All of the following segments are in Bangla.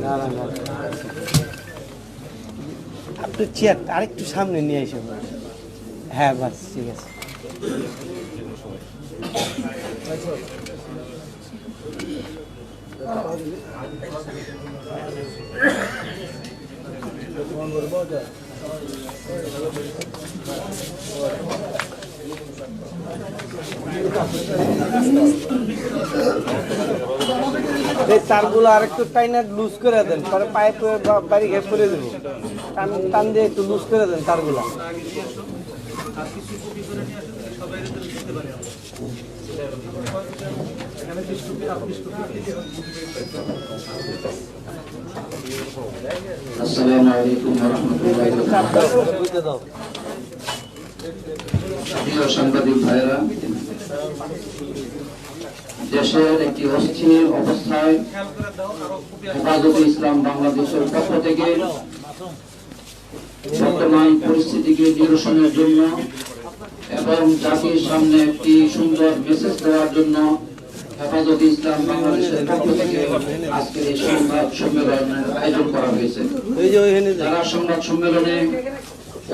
Nada, nada. আপনি চেয়ার আরেকটু সামনে নিয়ে এসে। হ্যাঁ বাস ঠিক আছে। এই তারগুলো আরেকটু টাইনা লুজ করে দেন, পরে পাইপ বাড়ি ঘেপ করে দেবো। টান টান দিয়ে একটু লুজ করে দেন তারগুলো। সাংবাদিক ভাইরা দেশের একটি অস্থির অবস্থায় হেফাজতে ইসলাম বাংলাদেশের পক্ষ থেকে বর্তমান পরিস্থিতিকে নিরসনের জন্য এবং জাতির সামনে একটি সুন্দর মেসেজ দেওয়ার জন্য হেফাজত ইসলাম বাংলাদেশের পক্ষ থেকে আজকের এই সংবাদ সম্মেলনের আয়োজন করা হয়েছে। যারা সংবাদ সম্মেলনে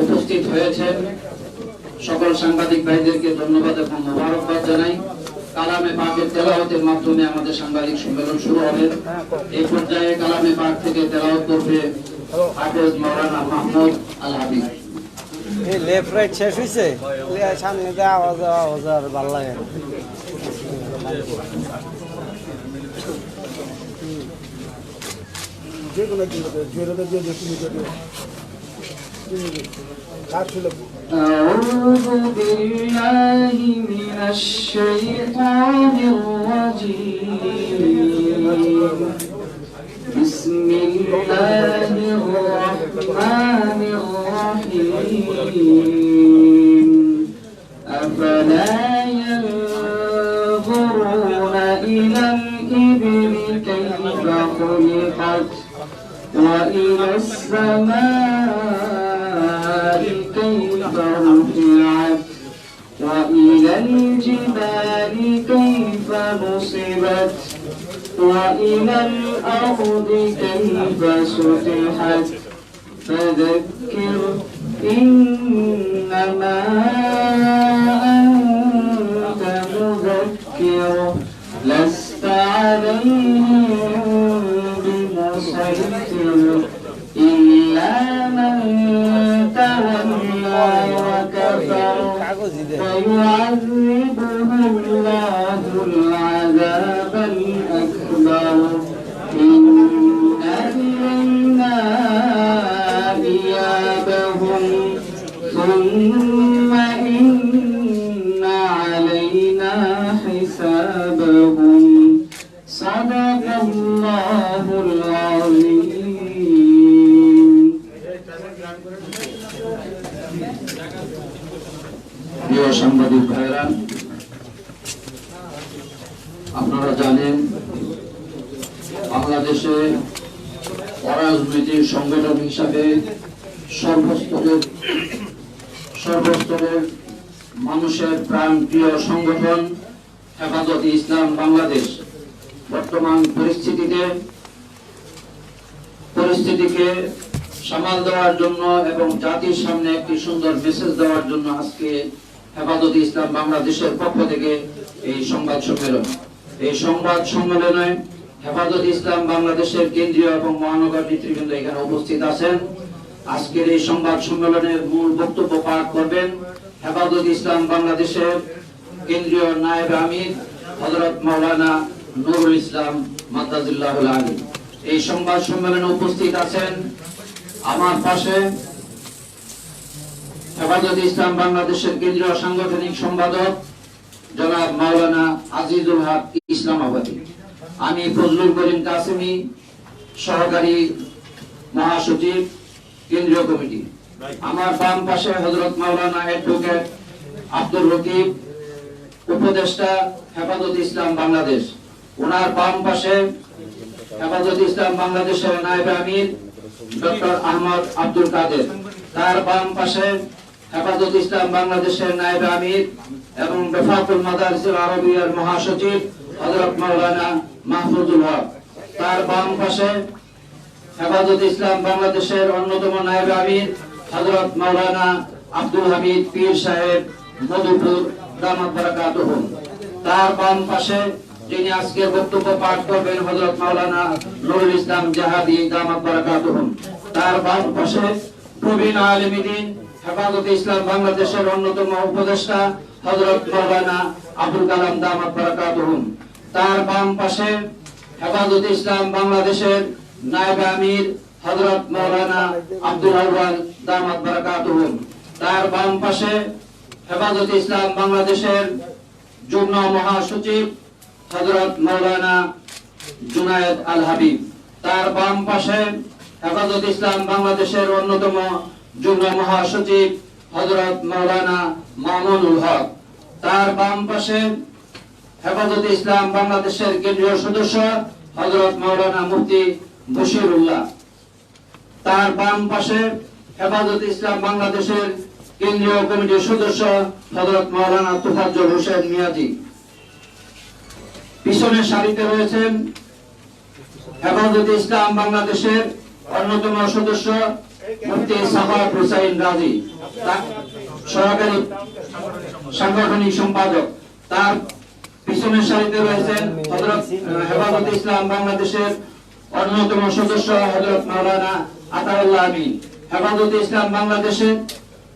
উপস্থিত হয়েছেন, সকল সাংবাদিক ভাইদেরকে ধন্যবাদ এবং মোবারকবাদ জানাই। কালামে পাকের তেলাওয়াতের মাধ্যমে আমাদের সাংবাদিক সম্মেলন শুরু হবে। এই পর্যায়ে কালামে পাক থেকে তেলাওয়াত করবে হাফেজ মাওলানা মাহমুদ আল হাবিব। যে কোনো জোরে দিয়ে তুমি কাজ ছিল أعوذ بالله من الشيطان الرجيم. بسم الله الرحمن الرحيم. أفلا ينظرون إلى الإبل كيف خلقت وإلى السماء نصبت. وإلى الأرض كيف سطحت. فذكر إنما أنت مذكر. لست عليهم بمسيطر. إلا من تولى وكفر. فيعذبه ثم إن علينا حسابهم صدق الله العظيم প্রিয় সাংবাদিক ভাইরা আপনারা জানেন বাংলাদেশে অরাজনৈতিক সংগঠন হিসাবে সর্বস্তরের সর্বস্তরের মানুষের প্রাণ প্রিয় সংগঠন হেফাজত ইসলাম বাংলাদেশ। বর্তমান পরিস্থিতিতে, পরিস্থিতিকে সামাল দেওয়ার জন্য এবং জাতির সামনে একটি সুন্দর মেসেজ দেওয়ার জন্য আজকে হেফাজত ইসলাম বাংলাদেশের পক্ষ থেকে এই সংবাদ সম্মেলন। এই সংবাদ সম্মেলনে হেফাজত ইসলাম বাংলাদেশের কেন্দ্রীয় এবং মহানগর নেতৃবৃন্দ এখানে উপস্থিত আছেন। আজকের এই সংবাদ সম্মেলনের মূল বক্তব্য পাঠ করবেন হেফাজত ইসলাম বাংলাদেশের কেন্দ্রীয় নায়েব আমির হজরত মাওলানা নুরুল ইসলাম মাদ্দাজুল্লাহ আলী এই সংবাদ সম্মেলনে উপস্থিত আছেন আমার পাশে হেফাজত ইসলাম বাংলাদেশের কেন্দ্রীয় সাংগঠনিক সম্পাদক জনাব মাওলানা আজিজুল হক ইসলামাবাদী। আমি ফজলুল করিম কাসেমি, সহকারী মহাসচিব কেন্দ্রীয় কমিটি। আমার বাম পাশে হজরত মাওলানা অ্যাডভোকেট আব্দুর রকিব, উপদেষ্টা হেফাজত ইসলাম বাংলাদেশ। ওনার বাম পাশে হেফাজত ইসলাম বাংলাদেশের নায়েব আমির, ডক্টর আহমদ আব্দুল কাদের। তার বাম পাশে হেফাজত ইসলাম বাংলাদেশের নায়েব আমির এবং বেফাকুল মাদারিসুল আরবিয়ার মহাসচিব হযরত মাওলানা মাহফুজুল হক। তার বাম পাশে হেফাজত ইসলাম বাংলাদেশের অন্যতম নায়েব আমির, হযরত মাওলানা আব্দুল হামিদ পীর সাহেব মধুপুর দামাত তার বাম পাশে যিনি আজকে বক্তব্য পাঠ করবেন হযরত মাওলানা নুরুল ইসলাম জাহাদি দামাত বারাকাতুহু। তার বাম পাশে প্রবীণ আলেমিদিন হেফাজত ইসলাম বাংলাদেশের অন্যতম উপদেষ্টা হজরত মাওলানা আবুল কালাম দামাত বারাকাতুহু। তার বাম পাশে হেফাজত ইসলাম বাংলাদেশের নায়েব আমির হযরত মাওলানা আব্দুল আউয়াল দামাত বারাকাতুহু। তার বাম পাশে হেফাজত ইসলাম বাংলাদেশের যুগ্ম মহাসচিব হযরত মাওলানা জুনায়েদ আল হাবিব। তার বাম পাশে হেফাজত ইসলাম বাংলাদেশের অন্যতম যুগ্ম মহাসচিব হযরত মাওলানা মামুনুল হক। তার বাম পাশে হেফাজত ইসলাম বাংলাদেশের কেন্দ্রীয় সদস্য হযরত মাওলানা মুফতি বশিরুল্লাহ। তার বাম পাশে হেফাজত ইসলাম বাংলাদেশের কেন্দ্রীয় কমিটির সদস্য হযরত মাওলানা তুফাজ্জল হোসেন মিয়াজি। পিছনের সারিতে রয়েছেন হেফাজত ইসলাম বাংলাদেশের অন্যতম সদস্য মুফতি সাফাত হুসাইন রাজি সহকারী সাংগঠনিক সম্পাদক। তার পিছনের সারিতে রয়েছেন হেফাজত ইসলাম বাংলাদেশের অন্যতম সদস্য হযরত মাওলানা আতাউল্লাহ আমিন। হেফাজত ইসলাম বাংলাদেশের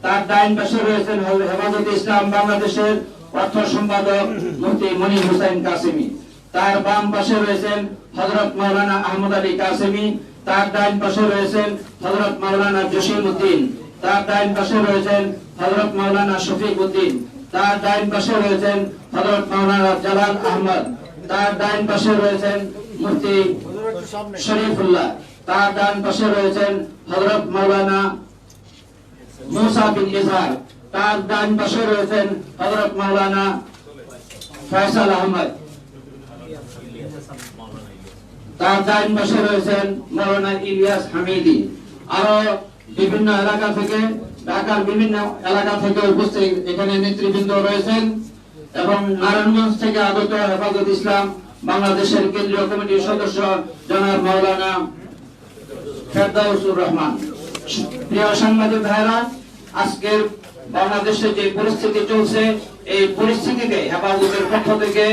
তার ডাইন পাশে রয়েছেন হেফাজত ইসলাম বাংলাদেশের অর্থ সম্পাদক মুফতি মনির হুসাইন কাসিমি। তার বাম পাশে রয়েছেন হযরত মাওলানা আহমদ আলী কাসিমি। তার ডাইন পাশে রয়েছেন হযরত মাওলানা জসিম উদ্দিন তার ডাইন পাশে রয়েছেন হযরত মাওলানা শফিক উদ্দিন তার ডাইন পাশে রয়েছেন হযরত মাওলানা জালাল আহমদ। তার ডাইন পাশে রয়েছেন মুফতি শরীফুল্লাহ। তার ডান পাশে রয়েছেন হযরত মাওলানা মুসা বিন ইজহার তার ডান পাশে রয়েছেন হযরত মাওলানা ফয়সাল আহমদ। তার ডান পাশে রয়েছেন মাওলানা ইলিয়াস হামিদি। আরও বিভিন্ন এলাকা থেকে, ঢাকার বিভিন্ন এলাকা থেকে উপস্থিত এখানে নেতৃবৃন্দ রয়েছেন। এবং নারায়ণগঞ্জ থেকে আগত হেফাজত ইসলাম বাংলাদেশের কেন্দ্রীয় কমিটির সদস্য জনাব মাওলানা ফেরদাউসুর রহমান। প্রিয় সাংবাদিক ভাইরা, আজকের বাংলাদেশে যে পরিস্থিতি চলছে, এই পরিস্থিতিকে হেফাজতের পক্ষ থেকে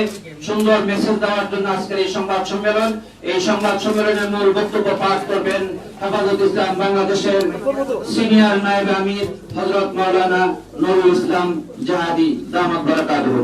সুন্দর মেসেজ দেওয়ার জন্য আজকের এই সংবাদ সম্মেলন, এই সংবাদ সম্মেলনের মূল বক্তব্য পাঠ করবেন হেফাজত ইসলাম বাংলাদেশের সিনিয়র নায়েব আমির হজরত মাওলানা নুরুল ইসলাম জাহাদি দামাত বারাকাতুহু।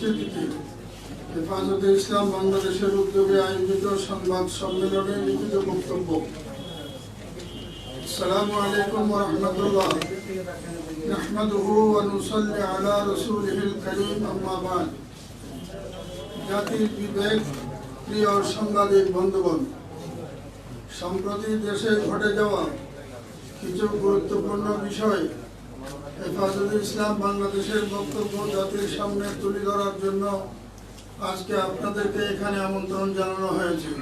পরিস্থিতিতে হেফাজতে ইসলাম বাংলাদেশের উদ্যোগে আয়োজিত সংবাদ সম্মেলনে লিখিত বক্তব্য। আলাইকুম ওয়া রাহমাতুল্লাহ নাহমাদুহু ওয়া নুসাল্লি আলা রাসূলিহিল কারীম, আম্মা বাদ। জাতির বিবেক, প্রিয় সাংবাদিক বন্ধুগণ, সম্প্রতি দেশে ঘটে যাওয়া কিছু গুরুত্বপূর্ণ বিষয় হেফাজতে ইসলাম বাংলাদেশের বক্তব্য জাতির সামনে তুলে ধরার জন্য আজকে আপনাদেরকে এখানে আমন্ত্রণ জানানো হয়েছে।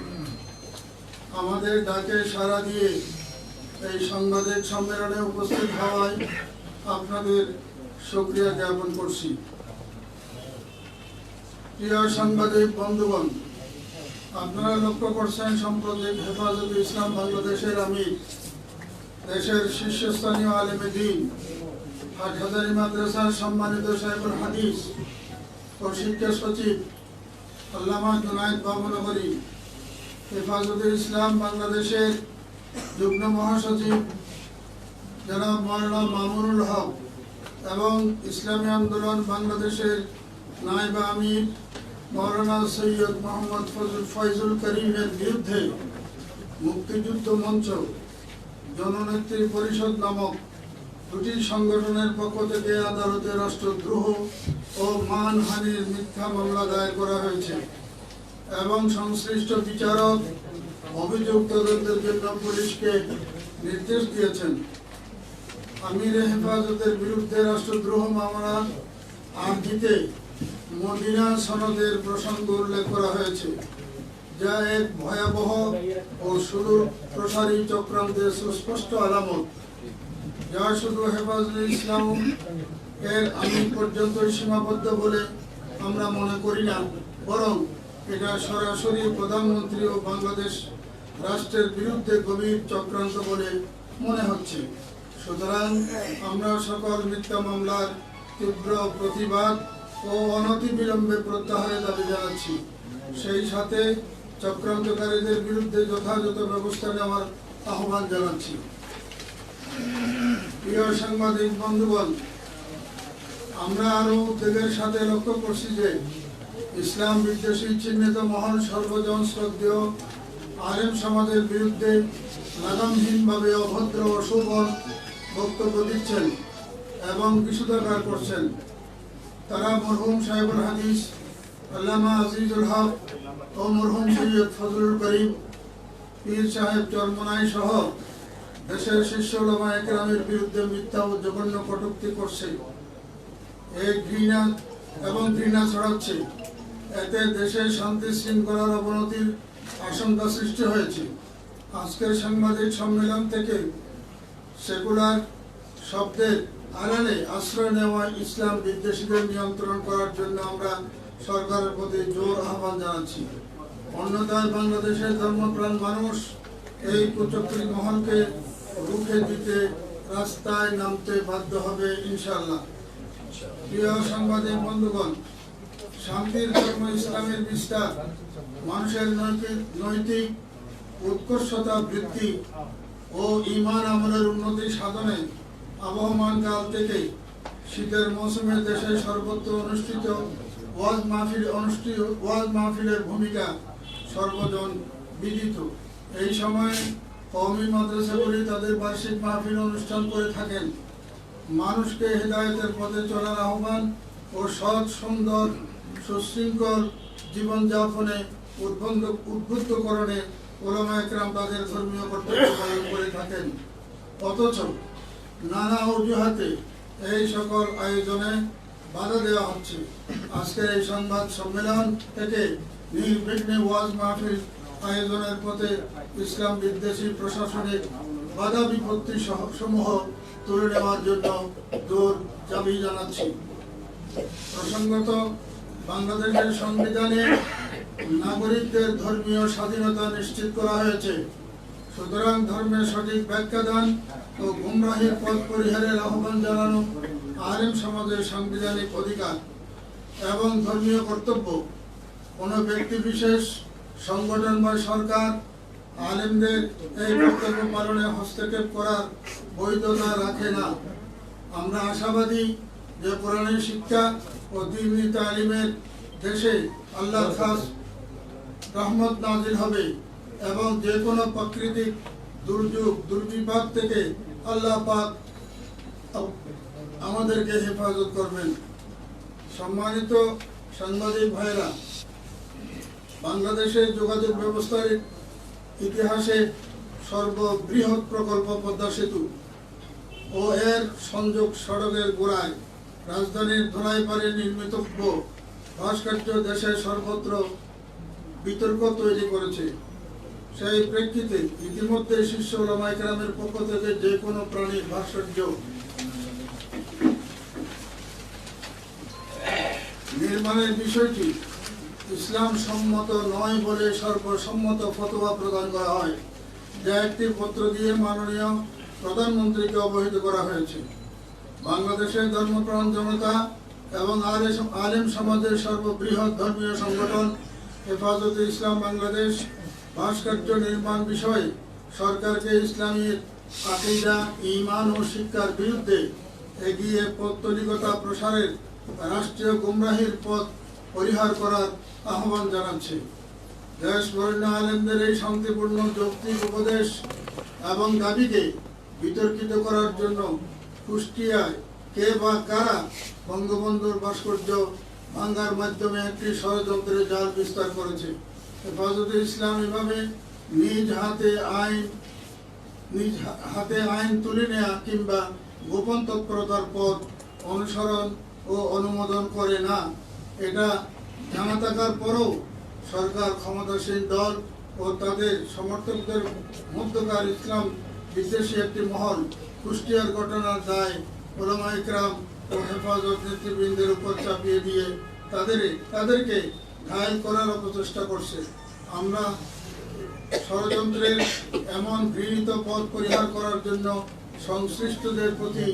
আমাদের ডাকে সাড়া দিয়ে এই সাংবাদিক সম্মেলনে উপস্থিত হওয়ায় আপনাদের সক্রিয়া জ্ঞাপন করছি। প্রিয় সাংবাদিক বন্ধুগণ, আপনারা লক্ষ্য করছেন সম্প্রতি হেফাজত ইসলাম বাংলাদেশের আমি দেশের শীর্ষস্থানীয় আলেমে দিন হাটহাজারি মাদ্রাসার সম্মানিত সাহেবুল হাদিস ও শিক্ষা সচিব আল্লামা জুনায়দ বাবনগরী হেফাজতুল ইসলাম বাংলাদেশের যুগ্ম মহাসচিব জনাব মৌলানা মামুনুল হক এবং ইসলামী আন্দোলন বাংলাদেশের নায়েবা আমির মৌলানা সৈয়দ মোহাম্মদ ফজল ফয়জুল করিমের বিরুদ্ধে মুক্তিযুদ্ধ মঞ্চ জননেত্রী পরিষদ নামক দুটি সংগঠনের পক্ষ থেকে আদালতে রাষ্ট্রদ্রোহ ও মানহানির মিথ্যা মামলা দায়ের করা হয়েছে এবং সংশ্লিষ্ট বিচারক অভিযোগ তদন্তের জন্য পুলিশকে নির্দেশ দিয়েছেন। আমির হেফাজতের বিরুদ্ধে রাষ্ট্রদ্রোহ মামলা আর্জিতে মদিনা সনদের প্রসঙ্গ উল্লেখ করা হয়েছে, যা এক ভয়াবহ ও সুদূর প্রসারী চক্রান্তের সুস্পষ্ট আলামত। যা শুধু হেফাজতুল ইসলাম এর আমি পর্যন্তই সীমাবদ্ধ বলে আমরা মনে করি না, বরং এটা সরাসরি প্রধানমন্ত্রী ও বাংলাদেশ রাষ্ট্রের বিরুদ্ধে গভীর চক্রান্ত বলে মনে হচ্ছে। সুতরাং আমরা সকল মিথ্যা মামলার তীব্র প্রতিবাদ ও অনতিবিলম্বে প্রত্যাহারের দাবি জানাচ্ছি। সেই সাথে চক্রান্তকারীদের বিরুদ্ধে যথাযথ ব্যবস্থা নেওয়ার আহ্বান জানাচ্ছি। প্রিয় সাংবাদিক বন্ধুগণ, আমরা আরও উদ্বেগের সাথে লক্ষ্য করছি যে ইসলাম বিদ্বেষী চিহ্নিত মহান সর্বজন শ্রদ্ধেয় আলেম সমাজের বিরুদ্ধে লাগামহীনভাবে অভদ্র সুবল বক্তব্য দিচ্ছেন এবং বিশুদ্ধাকার করছেন। তারা মরহুম সাহেবুল হাদিস, আল্লামা আজিজুল হক ও মরহুম সৈয়দ ফজলুল করিম, পীর সাহেব চরমনাই সহ দেশের শীর্ষ ওলামা একরামের বিরুদ্ধে মিথ্যা ও জঘন্য কটূক্তি করছে। এই ঘৃণা এবং ঘৃণা ছড়াচ্ছে। এতে দেশের শান্তি শৃঙ্খলার অবনতির আশঙ্কা সৃষ্টি হয়েছে। আজকের সাংবাদিক সম্মেলন থেকে সেকুলার শব্দের আড়ালে আশ্রয় নেওয়া ইসলাম বিদ্বেষীদের নিয়ন্ত্রণ করার জন্য আমরা সরকারের প্রতি জোর আহ্বান জানাচ্ছি। অন্যথায় বাংলাদেশের ধর্মপ্রাণ মানুষ এই কুচক্রী মহলকে রুখে দিতে রাস্তায় নামতে বাধ্য হবে ইনশাল্লাহ প্রিয় সাংবাদিক বন্ধুগণ, শান্তির ধর্ম ইসলামের বিস্তার, মানুষের নৈতিক নৈতিক উৎকর্ষতা বৃদ্ধি ও ইমান আমলের উন্নতি সাধনে আবহমান কাল থেকে শীতের মৌসুমে দেশে সর্বত্র অনুষ্ঠিত ওয়াজ মাহফিল অনুষ্ঠিত ওয়াজ মাহফিলের ভূমিকা সর্বজন বিদিত। এই সময়ে কওমি মাদ্রাসাগুলি তাদের বার্ষিক মাহফিল অনুষ্ঠান করে থাকেন। মানুষকে হেদায়েতের পথে চলার আহ্বান ও সৎ, সুন্দর, সুশৃঙ্খল জীবনযাপনে উদ্বন্ধ, উদ্বুদ্ধকরণে ওলামা একরাম তাদের ধর্মীয় কর্তব্য পালন করে থাকেন। অথচ নানা অজুহাতে এই সকল আয়োজনে বাধা দেওয়া হচ্ছে। আজকের এই সংবাদ সম্মেলন থেকে নির্বিঘ্নে ওয়াজ মাহফিল আয়োজনের পথে ইসলাম বিদ্বেষী প্রশাসনিক বাধা বিপত্তি সমূহ তুলে নেওয়ার জন্য জোর দাবি জানাচ্ছি। প্রসঙ্গত, বাংলাদেশের সংবিধানে নাগরিকদের ধর্মীয় স্বাধীনতা নিশ্চিত করা হয়েছে। সুতরাং ধর্মের সঠিক ব্যাখ্যা দান ও গুমরাহির পথ পরিহারের আহ্বান জানানো আলেম সমাজের সাংবিধানিক অধিকার এবং ধর্মীয় কর্তব্য। কোনো ব্যক্তি বিশেষ সংগঠন বা সরকার, আলেমদের এই কর্তব্য পালনে হস্তক্ষেপ করার বৈধতা রাখে না। আমরা আশাবাদী যে কোরআনের শিক্ষা ও দিনী তালিমের দেশে আল্লাহ খাস রহমত নাজিল হবে এবং যে কোনো প্রাকৃতিক দুর্যোগ, দুর্বিপাক থেকে আল্লাহ পাক আমাদেরকে হেফাজত করবেন। সম্মানিত সাংবাদিক ভাইরা বাংলাদেশের যোগাযোগ ব্যবস্থার ইতিহাসে সর্ববৃহৎ প্রকল্প পদ্মা সেতু ও এর সংযোগ সড়কের গোড়ায় রাজধানীর ধোলাইপাড়ে নির্মিতব্য ভাস্কর্য দেশের সর্বত্র বিতর্ক তৈরি করেছে। সেই প্রেক্ষিতে ইতিমধ্যে শীর্ষ ওলামাইকরামের পক্ষ থেকে যে কোনো প্রাণীর ভাস্কর্য নির্মাণের বিষয়টি ইসলাম সম্মত নয় বলে সর্বসম্মত ফতোয়া প্রদান করা হয়। যা একটি পত্র দিয়ে মাননীয় প্রধানমন্ত্রীকে অবহিত করা হয়েছে। বাংলাদেশের ধর্মপ্রাণ জনতা এবং আলে- আলেম সমাজের সর্ববৃহৎ ধর্মীয় সংগঠন হেফাজতে ইসলাম বাংলাদেশ ভাস্কর্য নির্মাণ বিষয়ে সরকারকে ইসলামী আকিদা ইমান ও শিক্ষার বিরুদ্ধে এগিয়ে পৌত্তলিকতা প্রসারের রাষ্ট্রীয় গুমরাহির পথ পরিহার করার আহ্বান জানাচ্ছে। দেশ বর্ণ আলেমদের এই শান্তিপূর্ণ যৌক্তিক উপদেশ এবং দাবিকে বিতর্কিত করার জন্য কুষ্টিয়ায় কে বা কারা বঙ্গবন্ধুর ভাস্কর্য ভাঙ্গার মাধ্যমে একটি ষড়যন্ত্রের জাল বিস্তার করেছে। হেফাজতে ইসলাম এভাবে নিজ হাতে আইন, নিজ হাতে আইন তুলে নেয়া কিংবা গোপন তৎপরতার পথ অনুসরণ ও অনুমোদন করে না এটা জানা থাকার পরও সরকার ক্ষমতাসীন দল ও তাদের সমর্থকদের মধ্যকার ইসলাম বিদ্বেষী একটি মহল। কুষ্টিয়ার ঘটনার দায় ওলামা ইকরাম ও হেফাজত নেতৃবৃন্দের উপর চাপিয়ে দিয়ে তাদের তাদেরকে ঘায়ল করার অপচেষ্টা করছে। আমরা ষড়যন্ত্রের এমন ঘৃণিত পথ পরিহার করার জন্য সংশ্লিষ্টদের প্রতি